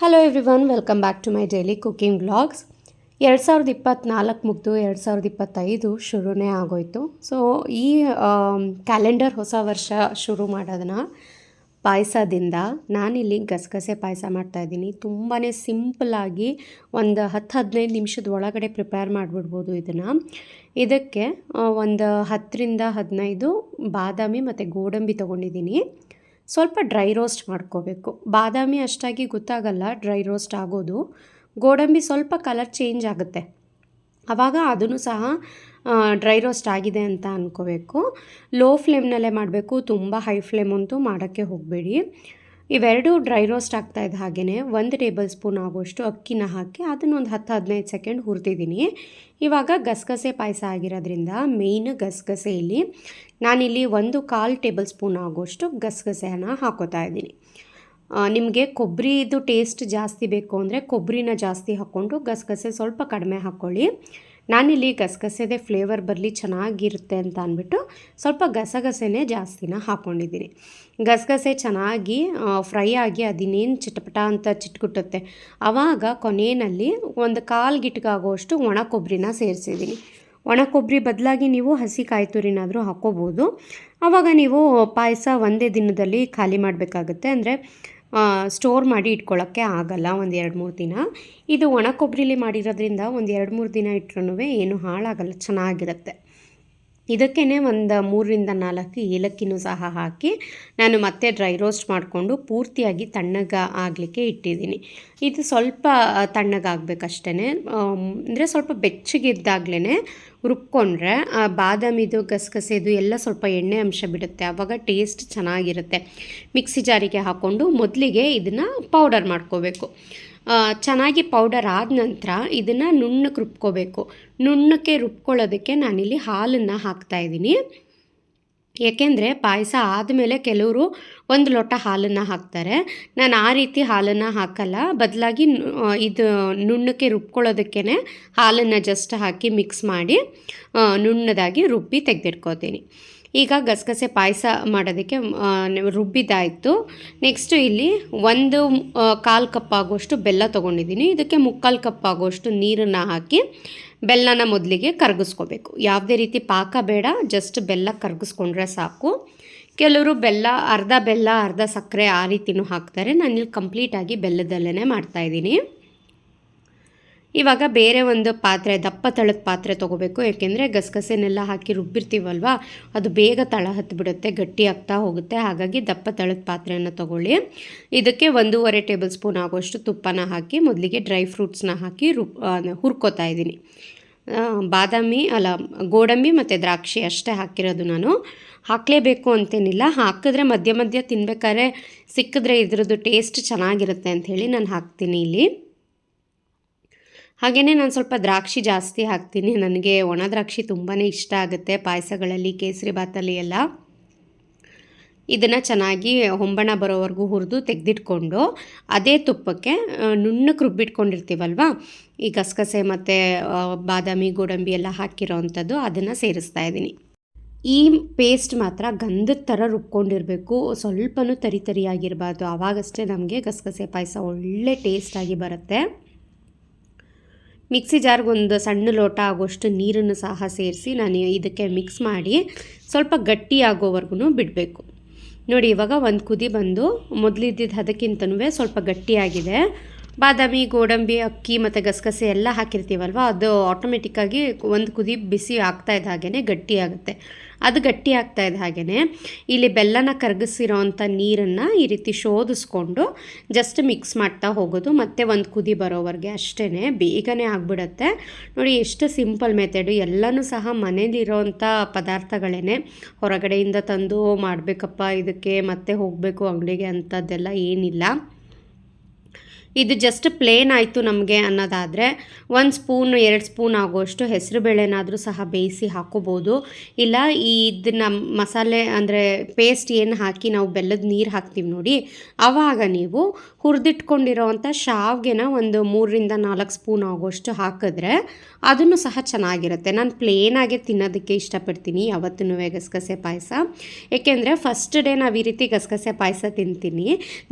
Hello everyone welcome back to my daily cooking vlogs ಎರಡು ಸಾವಿರದ ಇಪ್ಪತ್ತ್ನಾಲ್ಕು ಮುಗಿದು ಎರಡು ಸಾವಿರದ ಇಪ್ಪತ್ತೈದು ಶುರುನೇ ಆಗೋಯ್ತು. ಸೊ ಈ ಕ್ಯಾಲೆಂಡರ್ ಹೊಸ ವರ್ಷ ಶುರು ಮಾಡೋದನ್ನ ಪಾಯಸದಿಂದ ನಾನಿಲ್ಲಿ ಗಸಗಸೆ ಪಾಯಸ ಮಾಡ್ತಾಯಿದ್ದೀನಿ ತುಂಬಾ ಸಿಂಪಲಾಗಿ ಒಂದು ಹತ್ತು ಹದಿನೈದು ನಿಮಿಷದ ಒಳಗಡೆ ಪ್ರಿಪೇರ್ ಮಾಡಿಬಿಡ್ಬೋದು ಇದನ್ನು. ಇದಕ್ಕೆ ಒಂದು ಹತ್ತರಿಂದ ಹದಿನೈದು ಬಾದಾಮಿ ಮತ್ತು ಗೋಡಂಬಿ ತೊಗೊಂಡಿದ್ದೀನಿ. ಸ್ವಲ್ಪ ಡ್ರೈ ರೋಸ್ಟ್ ಮಾಡ್ಕೋಬೇಕು. ಬಾದಾಮಿ ಅಷ್ಟಾಗಿ ಗೊತ್ತಾಗಲ್ಲ ಡ್ರೈ ರೋಸ್ಟ್ ಆಗೋದು. ಗೋಡಂಬಿ ಸ್ವಲ್ಪ ಕಲರ್ ಚೇಂಜ್ ಆಗುತ್ತೆ. ಆವಾಗ ಅದನ್ನು ಸಹ ಡ್ರೈ ರೋಸ್ಟ್ ಆಗಿದೆ ಅಂತ ಅಂದ್ಕೋಬೇಕು ಲೋ ಫ್ಲೇಮ್ನಲ್ಲೇ ಮಾಡಬೇಕು. ತುಂಬ ಹೈ ಫ್ಲೇಮ್ ಅಂತೂ ಮಾಡೋಕ್ಕೆ ಹೋಗಬೇಡಿ. ಇವೆರಡು ಡ್ರೈ ರೋಸ್ಟ್ ಆಗ್ತಾ ಇದ್ದ ಹಾಗೆಯೇ ಒಂದು ಟೇಬಲ್ ಸ್ಪೂನ್ ಆಗೋಷ್ಟು ಅಕ್ಕಿನ ಹಾಕಿ ಅದನ್ನೊಂದು ಹತ್ತು ಹದಿನೈದು ಸೆಕೆಂಡ್ ಹುರಿದಿದ್ದೀನಿ. ಇವಾಗ ಗಸಗಸೆ ಪಾಯಸ ಆಗಿರೋದ್ರಿಂದ ಮೇಯ್ನ್ ಗಸಗಸೆಯಲ್ಲಿ ನಾನಿಲ್ಲಿ ಒಂದು ಕಾಲು ಟೇಬಲ್ ಸ್ಪೂನ್ ಆಗೋಷ್ಟು ಗಸಗಸೆಯನ್ನು ಹಾಕೋತಾ ಇದ್ದೀನಿ. ನಿಮಗೆ ಕೊಬ್ಬರಿದು ಟೇಸ್ಟ್ ಜಾಸ್ತಿ ಬೇಕು ಅಂದರೆ ಕೊಬ್ಬರಿನ ಜಾಸ್ತಿ ಹಾಕ್ಕೊಂಡು ಗಸಗಸೆ ಸ್ವಲ್ಪ ಕಡಿಮೆ ಹಾಕ್ಕೊಳ್ಳಿ ನಾನಿಲ್ಲಿ ಗಸಗಸೆದೇ ಫ್ಲೇವರ್ ಬರಲಿ ಚೆನ್ನಾಗಿರುತ್ತೆ ಅಂತ ಅಂದ್ಬಿಟ್ಟು ಸ್ವಲ್ಪ ಗಸಗಸೆನೇ ಜಾಸ್ತಿನ ಹಾಕ್ಕೊಂಡಿದ್ದೀನಿ ಗಸಗಸೆ ಚೆನ್ನಾಗಿ ಫ್ರೈ ಆಗಿ ಅದಿನ್ನೇನು ಚಿಟಪಟ ಅಂತ ಚಿಟ್ಕುಟ್ಟುತ್ತೆ. ಆವಾಗ ಕೊನೆಯಲ್ಲಿ ಒಂದು ಕಾಲು ಗಿಟ್ಗಾಗುವಷ್ಟು ಒಣ ಕೊಬ್ಬರಿನ ಸೇರಿಸಿದ್ದೀನಿ. ಒಣ ಕೊಬ್ಬರಿ ಬದಲಾಗಿ ನೀವು ಹಸಿ ಕಾಯಿ ತುರಿನಾದರೂ ಹಾಕ್ಕೋಬೋದು. ಆವಾಗ ನೀವು ಪಾಯಸ ಒಂದೇ ದಿನದಲ್ಲಿ ಖಾಲಿ ಮಾಡಬೇಕಾಗುತ್ತೆ. ಅಂದರೆ ಸ್ಟೋರ್ ಮಾಡಿ ಇಟ್ಕೊಳ್ಳೋಕ್ಕೆ ಆಗಲ್ಲ ಒಂದು ಎರಡು ಮೂರು ದಿನ. ಇದು ಒಣ ಕೊಬ್ಬರಿಲಿ ಮಾಡಿರೋದ್ರಿಂದ ಒಂದು ಎರಡು ಮೂರು ದಿನ ಇಟ್ರೂ ಏನು ಹಾಳಾಗಲ್ಲ, ಚೆನ್ನಾಗಿರುತ್ತೆ. ಇದಕ್ಕೇ ಒಂದು ಮೂರರಿಂದ ನಾಲ್ಕು ಏಲಕ್ಕಿನೂ ಸಹ ಹಾಕಿ ನಾನು ಮತ್ತೆ ಡ್ರೈ ರೋಸ್ಟ್ ಮಾಡಿಕೊಂಡು ಪೂರ್ತಿಯಾಗಿ ತಣ್ಣಗ ಆಗಲಿಕ್ಕೆ ಇಟ್ಟಿದ್ದೀನಿ. ಇದು ಸ್ವಲ್ಪ ತಣ್ಣಗಾಗಬೇಕಷ್ಟೇ ಅಂದರೆ ಸ್ವಲ್ಪ ಬೆಚ್ಚಗಿದ್ದಾಗಲೇ ರುಬ್ಕೊಂಡ್ರೆ ಬಾದಾಮಿದು ಗಸಗಸೆದು ಎಲ್ಲ ಸ್ವಲ್ಪ ಎಣ್ಣೆ ಅಂಶ ಬಿಡುತ್ತೆ. ಆವಾಗ ಟೇಸ್ಟ್ ಚೆನ್ನಾಗಿರುತ್ತೆ. ಮಿಕ್ಸಿ ಜಾರಿಗೆ ಹಾಕ್ಕೊಂಡು ಮೊದಲಿಗೆ ಇದನ್ನು ಪೌಡರ್ ಮಾಡ್ಕೋಬೇಕು. ಚೆನ್ನಾಗಿ ಪೌಡರ್ ಆದ ನಂತರ ಇದನ್ನು ನುಣ್ಣಕ್ಕೆ ರುಬ್ಕೋಬೇಕು. ನುಣ್ಣಕ್ಕೆ ರುಬ್ಕೊಳ್ಳೋದಕ್ಕೆ ನಾನಿಲ್ಲಿ ಹಾಲನ್ನು ಹಾಕ್ತಾ ಇದ್ದೀನಿ. ಏಕೆಂದರೆ ಪಾಯಸ ಆದಮೇಲೆ ಕೆಲವರು ಒಂದು ಲೋಟ ಹಾಲನ್ನು ಹಾಕ್ತಾರೆ. ನಾನು ಆ ರೀತಿ ಹಾಲನ್ನು ಹಾಕಲ್ಲ. ಬದಲಾಗಿ ಇದು ನುಣ್ಣಕ್ಕೆ ರುಬ್ಕೊಳ್ಳೋದಕ್ಕೇ ಹಾಲನ್ನು ಜಸ್ಟ್ ಹಾಕಿ ಮಿಕ್ಸ್ ಮಾಡಿ ನುಣ್ಣದಾಗಿ ರುಬ್ಬಿ ತೆಗೆದಿಟ್ಕೋತೀನಿ. ಈಗ ಗಸಗಸೆ ಪಾಯಸ ಮಾಡೋದಕ್ಕೆ ರುಬ್ಬಿದ್ದಾಯಿತು. ನೆಕ್ಸ್ಟು ಇಲ್ಲಿ ಒಂದು ಕಾಲು ಕಪ್ ಆಗೋಷ್ಟು ಬೆಲ್ಲ ತೊಗೊಂಡಿದ್ದೀನಿ. ಇದಕ್ಕೆ ಮುಕ್ಕಾಲು ಕಪ್ ಆಗೋಷ್ಟು ನೀರನ್ನು ಹಾಕಿ ಬೆಲ್ಲನ ಮೊದಲಿಗೆ ಕರಗಿಸ್ಕೋಬೇಕು. ಯಾವುದೇ ರೀತಿ ಪಾಕ ಬೇಡ ಜಸ್ಟ್ ಬೆಲ್ಲ ಕರಗಿಸ್ಕೊಂಡ್ರೆ ಸಾಕು. ಕೆಲವರು ಬೆಲ್ಲ, ಅರ್ಧ ಬೆಲ್ಲ, ಅರ್ಧ ಸಕ್ಕರೆ ಆ ರೀತಿನೂ ಹಾಕ್ತಾರೆ. ನಾನಿಲ್ಲಿ ಕಂಪ್ಲೀಟಾಗಿ ಬೆಲ್ಲದಲ್ಲೇ ಮಾಡ್ತಾಯಿದ್ದೀನಿ ಇವಾಗ ಬೇರೆ ಒಂದು ಪಾತ್ರೆ, ದಪ್ಪ ತಳದ ಪಾತ್ರೆ ತೊಗೋಬೇಕು. ಏಕೆಂದರೆ ಗಸಗಸೆನೆಲ್ಲ ಹಾಕಿ ರುಬ್ಬಿರ್ತೀವಲ್ವ, ಅದು ಬೇಗ ತಳ ಹತ್ತಿಬಿಡುತ್ತೆ ಗಟ್ಟಿ ಆಗ್ತಾ ಹೋಗುತ್ತೆ. ಹಾಗಾಗಿ ದಪ್ಪ ತಳದ ಪಾತ್ರೆಯನ್ನು ತೊಗೊಳ್ಳಿ. ಇದಕ್ಕೆ ಒಂದೂವರೆ ಟೇಬಲ್ ಸ್ಪೂನ್ ಆಗೋಷ್ಟು ತುಪ್ಪನ ಹಾಕಿ, ಮೊದಲಿಗೆ ಡ್ರೈ ಫ್ರೂಟ್ಸ್ನ ಹಾಕಿ ರುಬ್ ಹುರ್ಕೋತಾ ಇದ್ದೀನಿ. ಬಾದಾಮಿ, ಅಲ್ಲ, ಗೋಡಂಬಿ ಮತ್ತು ದ್ರಾಕ್ಷಿ ಅಷ್ಟೇ ಹಾಕಿರೋದು ನಾನು. ಹಾಕಲೇಬೇಕು ಅಂತೇನಿಲ್ಲ. ಹಾಕಿದ್ರೆ ಮಧ್ಯ ಮಧ್ಯ ತಿನ್ಬೇಕಾದ್ರೆ ಸಿಕ್ಕಿದ್ರೆ ಇದ್ರದ್ದು ಟೇಸ್ಟ್ ಚೆನ್ನಾಗಿರುತ್ತೆ ಅಂಥೇಳಿ ನಾನು ಹಾಕ್ತೀನಿ ಇಲ್ಲಿ. ಹಾಗೆಯೇ ನಾನು ಸ್ವಲ್ಪ ದ್ರಾಕ್ಷಿ ಜಾಸ್ತಿ ಹಾಕ್ತೀನಿ. ನನಗೆ ಒಣ ದ್ರಾಕ್ಷಿ ತುಂಬಾ ಇಷ್ಟ ಆಗುತ್ತೆ ಪಾಯಸಗಳಲ್ಲಿ, ಕೇಸರಿ ಬಾತಲ್ಲಿ ಎಲ್ಲ. ಇದನ್ನು ಚೆನ್ನಾಗಿ ಹೊಂಬಣ ಬರೋವರೆಗೂ ಹುರಿದು ತೆಗೆದಿಟ್ಕೊಂಡು ಅದೇ ತುಪ್ಪಕ್ಕೆ ನುಣ್ಣಕ್ಕೆ ರುಬ್ಬಿಟ್ಕೊಂಡಿರ್ತೀವಲ್ವ? ಈ ಗಸಗಸೆ ಮತ್ತು ಬಾದಾಮಿ, ಗೋಡಂಬಿ ಎಲ್ಲ ಹಾಕಿರೋ ಅಂಥದ್ದು ಅದನ್ನು ಸೇರಿಸ್ತಾ ಇದ್ದೀನಿ. ಈ ಪೇಸ್ಟ್ ಮಾತ್ರ ಗಂಧದ ಥರ ರುಬ್ಕೊಂಡಿರಬೇಕು. ಸ್ವಲ್ಪನೂ ತರಿ ತರಿಯಾಗಿರಬಾರ್ದು ಆವಾಗಷ್ಟೇ ನಮಗೆ ಗಸಗಸೆ ಪಾಯಸ ಒಳ್ಳೆ ಟೇಸ್ಟಾಗಿ ಬರುತ್ತೆ. ಮಿಕ್ಸಿ ಜಾರ್ಗೆ ಒಂದು ಸಣ್ಣ ಲೋಟ ಆಗೋಷ್ಟು ನೀರನ್ನು ಸಹ ಸೇರಿಸಿ ನಾನು ಇದಕ್ಕೆ ಮಿಕ್ಸ್ ಮಾಡಿ ಸ್ವಲ್ಪ ಗಟ್ಟಿಯಾಗೋವರೆಗೂ ಬಿಡಬೇಕು. ನೋಡಿ, ಇವಾಗ ಒಂದು ಕುದಿ ಬಂದು ಮೊದಲಿದ್ದಿದ್ದು ಅದಕ್ಕಿಂತನೂ ಸ್ವಲ್ಪ ಗಟ್ಟಿಯಾಗಿದೆ. ಬಾದಾಮಿ, ಗೋಡಂಬಿ, ಅಕ್ಕಿ ಮತ್ತು ಗಸಗಸೆ ಎಲ್ಲ ಹಾಕಿರ್ತೀವಲ್ವ? ಅದು ಆಟೋಮೆಟಿಕ್ಕಾಗಿ ಒಂದು ಕುದಿ ಬಿಸಿ ಆಗ್ತಾ ಇದ್ದ ಹಾಗೇ ಗಟ್ಟಿ ಆಗುತ್ತೆ ಅದು ಗಟ್ಟಿ ಆಗ್ತಾ ಇದೆ ಹಾಗೆಯೇ ಇಲ್ಲಿ ಬೆಲ್ಲನ ಕರಗಿಸಿರೋ ಅಂಥ ನೀರನ್ನು ಈ ರೀತಿ ಶೋಧಿಸ್ಕೊಂಡು ಜಸ್ಟ್ ಮಿಕ್ಸ್ ಮಾಡ್ತಾ ಹೋಗೋದು. ಮತ್ತು ಒಂದು ಕುದಿ ಬರೋವರೆಗೆ ಅಷ್ಟೇ ಬೇಗನೆ ಆಗಿಬಿಡತ್ತೆ. ನೋಡಿ, ಎಷ್ಟು ಸಿಂಪಲ್ ಮೆಥಡು ಎಲ್ಲನೂ ಸಹ ಮನೇಲಿರೋವಂಥ ಪದಾರ್ಥಗಳೇ ಹೊರಗಡೆಯಿಂದ ತಂದು ಮಾಡಬೇಕಪ್ಪ, ಇದಕ್ಕೆ ಮತ್ತೆ ಹೋಗಬೇಕು, ಅಂಗಡಿಗೆ ಅಂಥದ್ದೆಲ್ಲ ಏನಿಲ್ಲ. ಇದು ಜಸ್ಟ್ ಪ್ಲೇನ್ ಆಯಿತು ನಮಗೆ ಅನ್ನೋದಾದರೆ, ಒಂದು ಸ್ಪೂನ್ ಎರಡು ಸ್ಪೂನ್ ಆಗೋಷ್ಟು ಹೆಸರು ಬೇಳೆನಾದರೂ ಸಹ ಬೇಯಿಸಿ ಹಾಕೋಬೋದು. ಇಲ್ಲ ಈ ಇದನ್ನ ಮಸಾಲೆ ಅಂದರೆ ಪೇಸ್ಟ್ ಏನು ಹಾಕಿ ನಾವು ಬೆಲ್ಲದ ನೀರು ಹಾಕ್ತೀವಿ ನೋಡಿ ಆವಾಗ ನೀವು ಹುರಿದಿಟ್ಕೊಂಡಿರೋವಂಥ ಶಾವ್ಗೆನ ಒಂದು ಮೂರರಿಂದ ನಾಲ್ಕು ಸ್ಪೂನ್ ಆಗೋಷ್ಟು ಹಾಕಿದ್ರೆ ಅದನ್ನು ಸಹ ಚೆನ್ನಾಗಿರುತ್ತೆ. ನಾನು ಪ್ಲೇನಾಗೆ ತಿನ್ನೋದಕ್ಕೆ ಇಷ್ಟಪಡ್ತೀನಿ ಯಾವತ್ತೂ ಗಸಗಸೆ ಪಾಯಸ. ಏಕೆಂದರೆ ಫಸ್ಟ್ ಡೇ ನಾವು ಈ ರೀತಿ ಗಸಗಸೆ ಪಾಯಸ ತಿಂತೀನಿ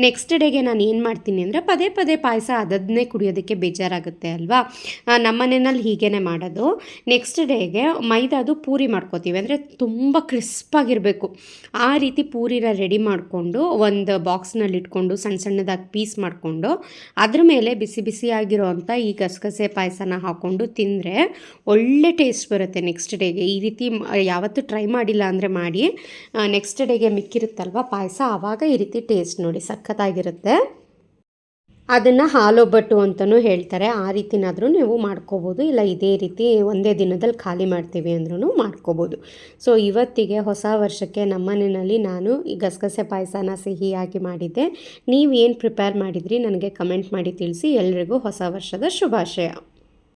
ನೆಕ್ಸ್ಟ್ ಡೇಗೆ ನಾನು ಏನು ಮಾಡ್ತೀನಿ ಅಂದರೆ ಪದೇ ಪದೇ ಅದೇ ಪಾಯಸ ಅದನ್ನೇ ಕುಡಿಯೋದಕ್ಕೆ ಬೇಜಾರಾಗುತ್ತೆ ಅಲ್ವಾ? ನಮ್ಮನೆಯಲ್ಲಿ ಹೀಗೇನೆ ಮಾಡೋದು. ನೆಕ್ಸ್ಟ್ ಡೇಗೆ ಮೈದಾದು ಪೂರಿ ಮಾಡ್ಕೋತೀವಿ. ಅಂದರೆ ತುಂಬ ಕ್ರಿಸ್ಪಾಗಿರಬೇಕು. ಆ ರೀತಿ ಪೂರಿನ ರೆಡಿ ಮಾಡಿಕೊಂಡು ಒಂದು ಬಾಕ್ಸ್ನಲ್ಲಿ ಇಟ್ಕೊಂಡು ಸಣ್ಣ ಸಣ್ಣದಾಗಿ ಪೀಸ್ ಮಾಡಿಕೊಂಡು ಅದ್ರ ಮೇಲೆ ಬಿಸಿ ಬಿಸಿಯಾಗಿರೋವಂಥ ಈ ಗಸಗಸೆ ಪಾಯಸನ ಹಾಕ್ಕೊಂಡು ತಿಂದರೆ ಒಳ್ಳೆ ಟೇಸ್ಟ್ ಬರುತ್ತೆ ನೆಕ್ಸ್ಟ್ ಡೇಗೆ ಈ ರೀತಿ ಯಾವತ್ತೂ ಟ್ರೈ ಮಾಡಿಲ್ಲ ಅಂದರೆ ಮಾಡಿ ನೆಕ್ಸ್ಟ್ ಡೇಗೆ ಮಿಕ್ಕಿರುತ್ತಲ್ವ ಪಾಯಸ? ಆವಾಗ ಈ ರೀತಿ ಟೇಸ್ಟ್ ನೋಡಿ ಸಖತ್ತಾಗಿರುತ್ತೆ. ಅದನ್ನು ಹಾಲೊಬ್ಬಟ್ಟು ಅಂತಲೂ ಹೇಳ್ತಾರೆ. ಆ ರೀತಿನಾದರೂ ನೀವು ಮಾಡ್ಕೋಬೋದು. ಇಲ್ಲ, ಇದೇ ರೀತಿ ಒಂದೇ ದಿನದಲ್ಲಿ ಖಾಲಿ ಮಾಡ್ತೀವಿ ಅಂದ್ರೂ ಮಾಡ್ಕೋಬೋದು. ಸೊ ಇವತ್ತಿಗೆ ಹೊಸ ವರ್ಷಕ್ಕೆ ನಮ್ಮನೆಯಲ್ಲಿ ನಾನು ಈ ಗಸಗಸೆ ಪಾಯಸನ ಸಿಹಿಯಾಗಿ ಮಾಡಿದ್ದೆ. ನೀವು ಏನು ಪ್ರಿಪೇರ್ ಮಾಡಿದ್ರಿ ನನಗೆ ಕಮೆಂಟ್ ಮಾಡಿ ತಿಳಿಸಿ. ಎಲ್ರಿಗೂ ಹೊಸ ವರ್ಷದ ಶುಭಾಶಯ.